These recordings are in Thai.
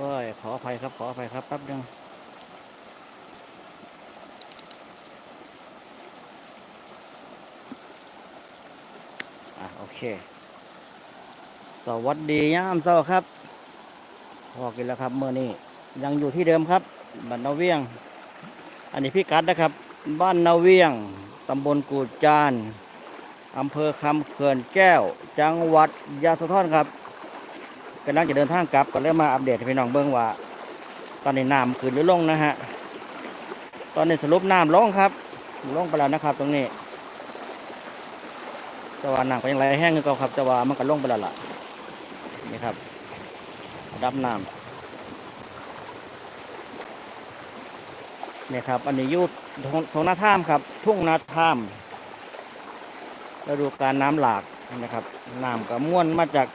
โอ้ย ขออภัยครับ ขออภัยครับ แป๊บนึงอะ โอเค สวัสดียามเช้าครับ พอกินแล้วครับเมื่อนี้ ยังอยู่ที่เดิมครับ บ้านนาเวียง อันนี้พี่กัดนะครับ บ้านนาเวียง ตำบลกูดจาน อำเภอคำเขื่อนแก้ว จังหวัดยะโสธรครับ กำลังจะเดินทางกลับก็เลยมาอัปเดตให้พี่น้องเบิ่งว่า ตอนนี้น้ำขึ้นหรือลงนะฮะตอนนี้สรุปน้ำลงครับลงไปแล้วนะครับ ตรงนี้แต่ว่าน้ำก็ยังไหลแห้งอยู่ก็ครับแต่ว่ามันก็ลงไปแล้วล่ะนี่ครับระดับน้ำนี่ครับอันนี้ยุททงนาท่ามครับ ทุ่งนาท่ามฤดูการน้ำหลากนะครับน้ำก็ม้วนมาจาก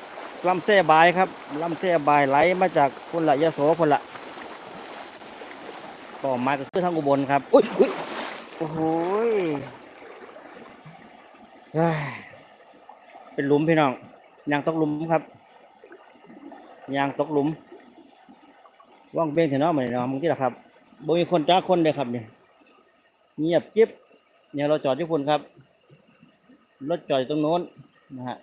ลำเส้บายครับลำเส้บายไหลมาจากคนละยะโสคนละก็มาก็คือทางอุบลครับอุ้ยอุ้ยโอ้โหยเฮ้ยเป็นหลุมพี่น้องยางตกหลุมครับยางตกหลุมว่างเบงเถอะเนาะเหมือนเนาะมึงที่ละครับบ่มีคนจ้าคนเลยครับเนี่ยเงียบจิ๊บเนี่ยเราจอดที่คุณครับรถจอดอยู่ตรงโน้นนะฮะ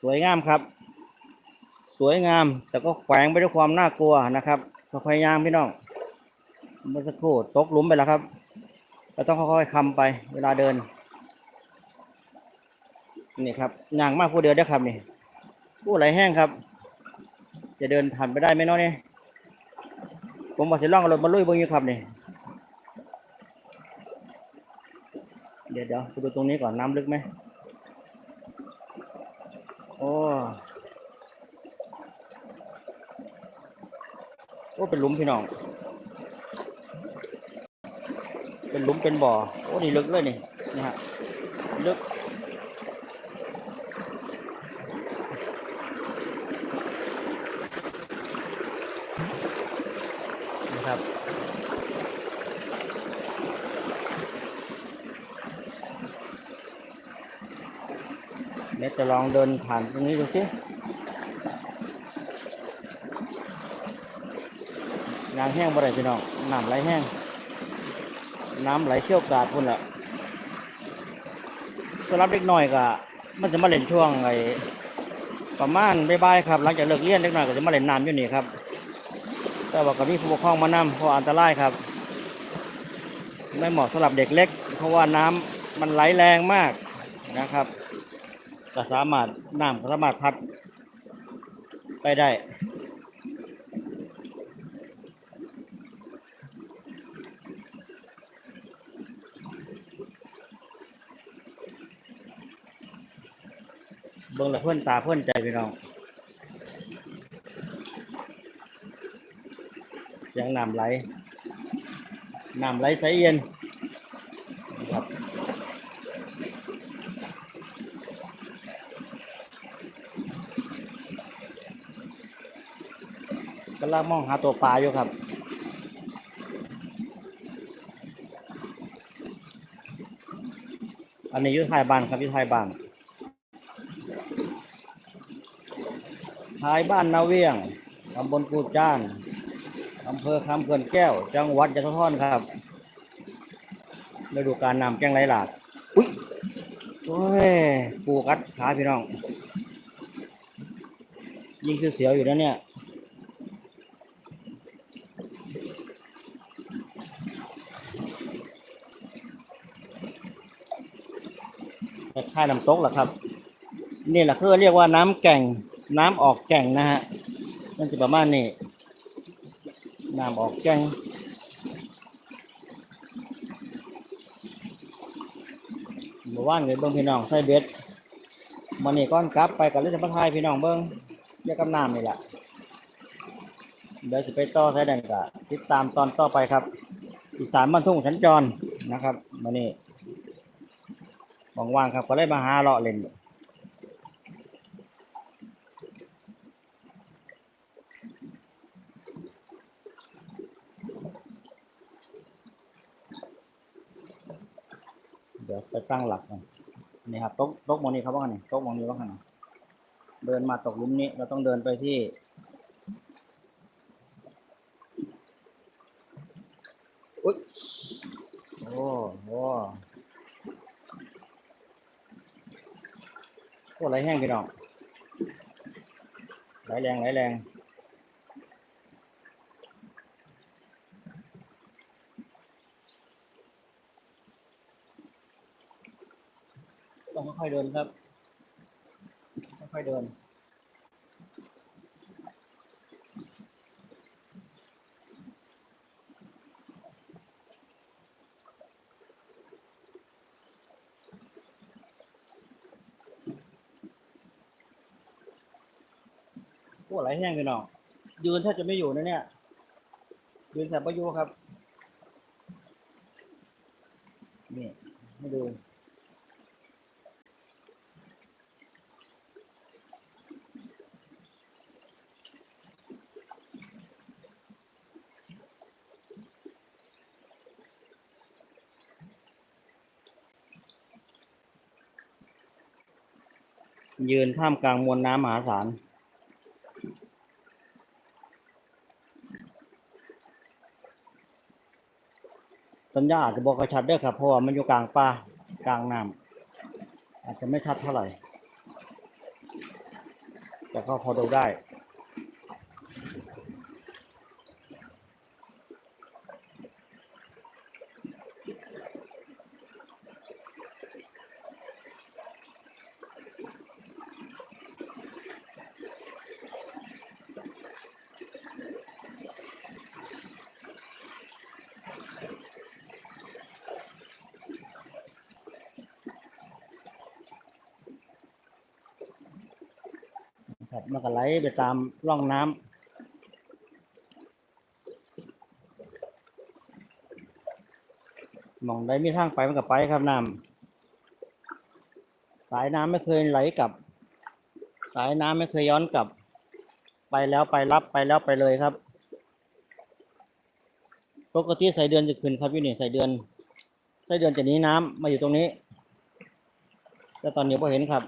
สวยงามครับ สวยงาม แต่ก็แฝงไปด้วยความน่ากลัวนะครับค่อยๆย่างพี่น้องเมื่อสักครู่ตกหลุมไปแล้วครับเราต้องค่อยๆคำไป เวลาเดิน นี่ครับย่างมากผู้เดียวได้ครับนี่ผู้ไหลแห้งครับ จะเดินผ่านไปได้ไหมเนาะเนี่ยผมบอกจะล่องรถมาลุยบงอยู่ครับนี่เดี๋ยวเดี๋ยวไปดูตรงนี้ก่อนน้ำลึกไหม โอ้โอ้เป็นลุมพี่น้อง เป็นลุมเป็นบ่อโอ้นี่ลึกเลยนี่นะฮะลึก นะครับ เดี๋ยว จะลองเดินผ่านตรงนี้ดูสิน้ำแห้งบ่ได้พี่น้องน้ำไหลแห้ง น้ำไหลเชี่ยวกราดพุ่นละสำหรับเด็กน้อยก็มันจะมาเล่นช่วงไอ้ประมาณบ่ายๆครับ หลังจากเลิกเรียนเด็กน้อยก็จะมาเล่นน้ำอยู่นี่ครับ แต่ว่าก็มีผู้ปกครองมานำเพราะอันตรายครับ ไม่เหมาะสำหรับเด็กเล็ก เพราะว่าน้ำมันไหลแรงมากนะครับ ก็สามารถน้ำก็สามารถพัดไปได้ เบิ่งละเพื่อนตาเพื่อนใจพี่น้องเสียงน้ำไหลน้ำไหลใสเย็นนะครับกำลังมองหาตัวปลาอยู่ครับอันนี้ยุทธายบ้านครับยุทธายบ้านท้ายบ้านนาเวียงตำบลกูดจ้านอำเภอคำเขื่อนแก้ว จังหวัดยะโสธรครับฤดูการนำแกงไรหลากอุ้ยโอ้ยปูกัดขาพี่น้อง ยิงคือเสียวอยู่นะเนี่ย แต่ ค่ายน้ำตกแหละครับ นี่แหละคือเรียกว่าน้ำแก่ง น้ำออกแก่งนะฮะนั่นจะประมาณนี้น้ำออกแก่งเมื่อวานเลยเบิ้งพี่น้องใส่เบ็ดมันนี่ก้อนกลับไปกับเล่นมาทายพี่น้องเบิ้งเรียกกับน้ำนี่แหละเดี๋ยวจะไปต่อใส่แดงกะติดตามตอนต่อไปครับ อีสานบ้านทุ่งสัญจรนะครับมันนี่ ว่างๆครับ ก็เลยมาหาเลาะเล่นเดี๋ยวไปตั้งหลักกันนี่ครับโต๊ะโต๊ะมองนี้ครับว่าไงโต๊ะมองนี้ว่าไงเดินมาตกลุมนี้เราต้องเดินไปที่อุ๊ยโอ้โห โอ้ไหลแห้งพี่น้องไหลแรงไหลแรงต้องค่อยๆเดินครับ ค่อยๆเดิน โอ้ไหลแห้งเลยเนาะยืนแทบจะไม่อยู่นะเนี่ย ยืนแทบไม่อยู่ครับ นี่ให้ดูยืนท่ามกลางมวลน้ำมหาศาล สัญญาอาจจะบอกกระชัดได้ครับเพราะว่ามันอยู่กลางป่ากลางน้ำอาจจะไม่ชัดเท่าไหร่ แต่ก็พอดูได้ ครับมันก็ไหลไปตามร่องน้ำมองได้มีทางไปมันก็ไปครับน้ำสายน้ำไม่เคยไหลกลับ สายน้ำไม่เคยย้อนกลับ ไปแล้วไปรับไปแล้วไปเลยครับ ปกติสายเดือนจะขึ้นครับอยู่นี่สายเดือนสายเดือนจะหนี้น้ำมาอยู่ตรงนี้ แต่ตอนนี้พอเห็นครับ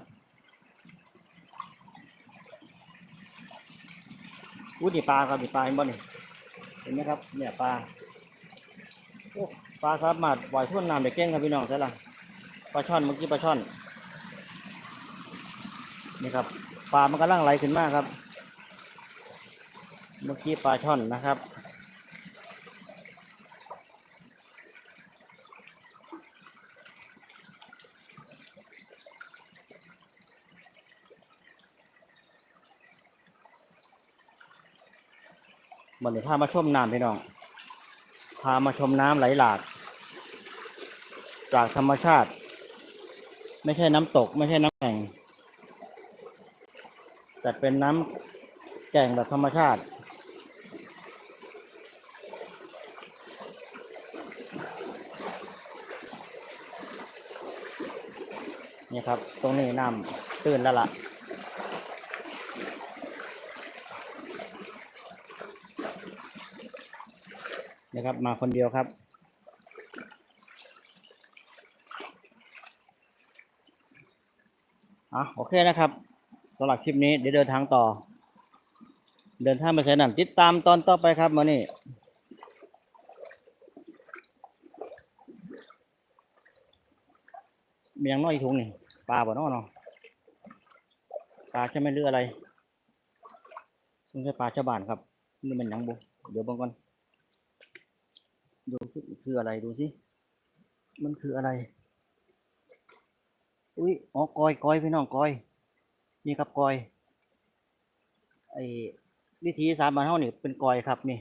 อุ้ยนี่ปลาครับนี่ปลาเห็นบ่นี่เห็นไหมครับ เนี่ยปลาปลาสามารถปล่อยพ่นน้ำได้เก่งครับพี่น้องใช่ละปลาช่อนเมื่อกี้ปลาช่อนนี่ครับปลามันกำลังไหลขึ้นมากครับ เมื่อกี้ปลาช่อนนะครับ มันเดี๋ยวพามาชมน้ำพี่น้อง พามาชมน้ำไหลหลาก จากธรรมชาติ ไม่ใช่น้ำตก ไม่ใช่น้ำแข็งแต่เป็นน้ำแก่งแบบธรรมชาติ นี่ครับ ตรงนี้น้ำตื้นแล้วล่ะ นะครับ มาคนเดียวครับ อะโอเคนะครับสำหรับคลิปนี้เดี๋ยวเดินทางต่อ เดินทางไปใส่น้ำติดตามตอนต่อไปครับมานี่มียังน้อยอีกถุงนี่ปลาบ่เน้อเนาะปลาใช่ไหมหรืออะไรสงสัยปลาชาวบ้านครับนี่มันยังบุเดี๋ยวบังก่อน ดูสิคืออะไรดูสิมันคืออะไร อุ้ยอ๋อกอยกอยพี่น้องกอย นี่ครับกอย ไอ้วิธีสามบานเท่านี่เป็นกอยครับนี่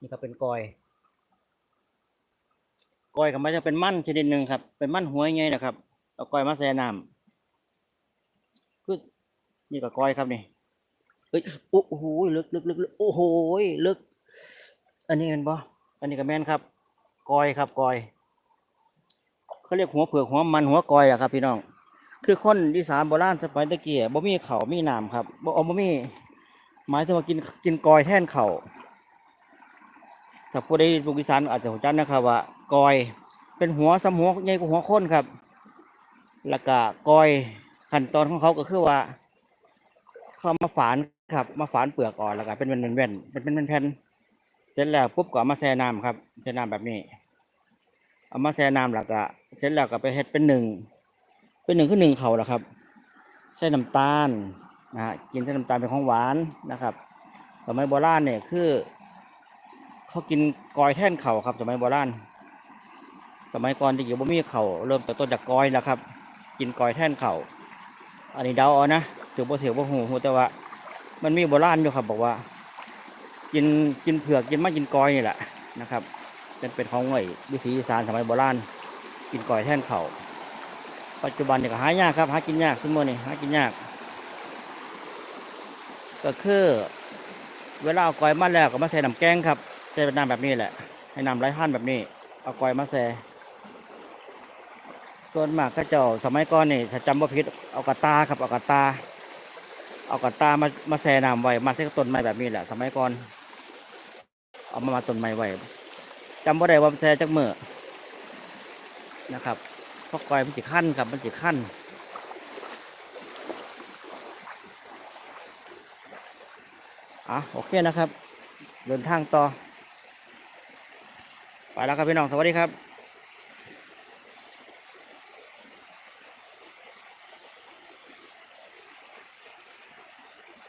นี่ครับเป็นกอยกอยกับมันจะเป็นมั่นชนิดหนึ่งครับ เป็นมั่นหัวไงนะครับ เอากอยมาแช่น้ำคือนี่ก็กอยครับนี่เอ้ยโอ้โหลึกลึกลึกลึกโอ้โหลึก อันนี้เป็นบ่ อันนี้ก็แม่นครับกอยครับกอยเขาเรียกหัวเผือกหัวมันหัวกอยอะครับ พี่น้อง คือคนอีสานโบราณสมัยตะเกียบ่มีเขามีหน้ำครับบ่เอาบ่มีหมายถึงว่ากินกินกอยแทนเขาวถ้าผู้ใดลูกอีสานอาจจะรู้จักนะครับว่ากอยเป็นหัวสำหัวใหญ่กว่าหัวคนครับแล้วก็กอยขั้นตอนของเขาก็คือว่าเขามาฝานครับ มาฝานเปลือกอ่อนแล้วก็เป็นเป็นแว่นๆเป็นเป็นแผ่นๆ เสร็จแล้วปุ๊บก็เอามาแช่น้ำครับแช่น้ำแบบนี้ เอามาแช่น้ำแล้วก็เสร็จแล้วก็ไปเฮ็ดเป็นหนึ่งเป็นหนึ่งคือหนึ่งเขาแหละครับ ใช้น้ำตาลนะฮะกินใช้น้ำตาลเป็นของหวานนะครับ สมัยโบราณเนี่ยคือ เขากินกอยแท่นเข่าครับ สมัยโบราณสมัยก่อนที่อยู่บ่มีเข่าเริ่มแต่ต้นจากกอยนะครับ กินกอยแท่นเข่าอันนี้เดาเอานะถือบ่ถือบ่หูหูแต่ว่า มันมีโบราณอยู่ครับบอกว่า กินกินเผือกกินมะกินกอยนี่แหละนะครับเป็นเป็นของไอ้วิถีอีสานสมัยโบราณกินกอยแท่นเข่าปัจจุบันเนี่ยก็หายากครับหากินยากสมมตินี่หากินยาก ก็คือเวลาเอากอยมาแล้วก็มาใส่น้ำแกงครับใส่เป็นน้ำแบบนี้แหละ ให้น้ำไหลพันแบบนี้ เอากอยมาใส่ส่วนมากก็เจ้าสมัยก่อนนี่ถ้าจำว่าผิดเอากระตาครับเอากระตา เอากระตามามาแช่น้ำไว้มาใส่ต้นไม้แบบนี้แหละ สมัยก่อน เอามามาต้นไม้ไว้จำว่าได้ว่าแท้จักมือนะครับเพราะกอยมันจิขั้นครับมันจิขั้นอะโอเคนะครับ เดินทางต่อ ไปแล้วครับพี่น้องสวัสดีครับ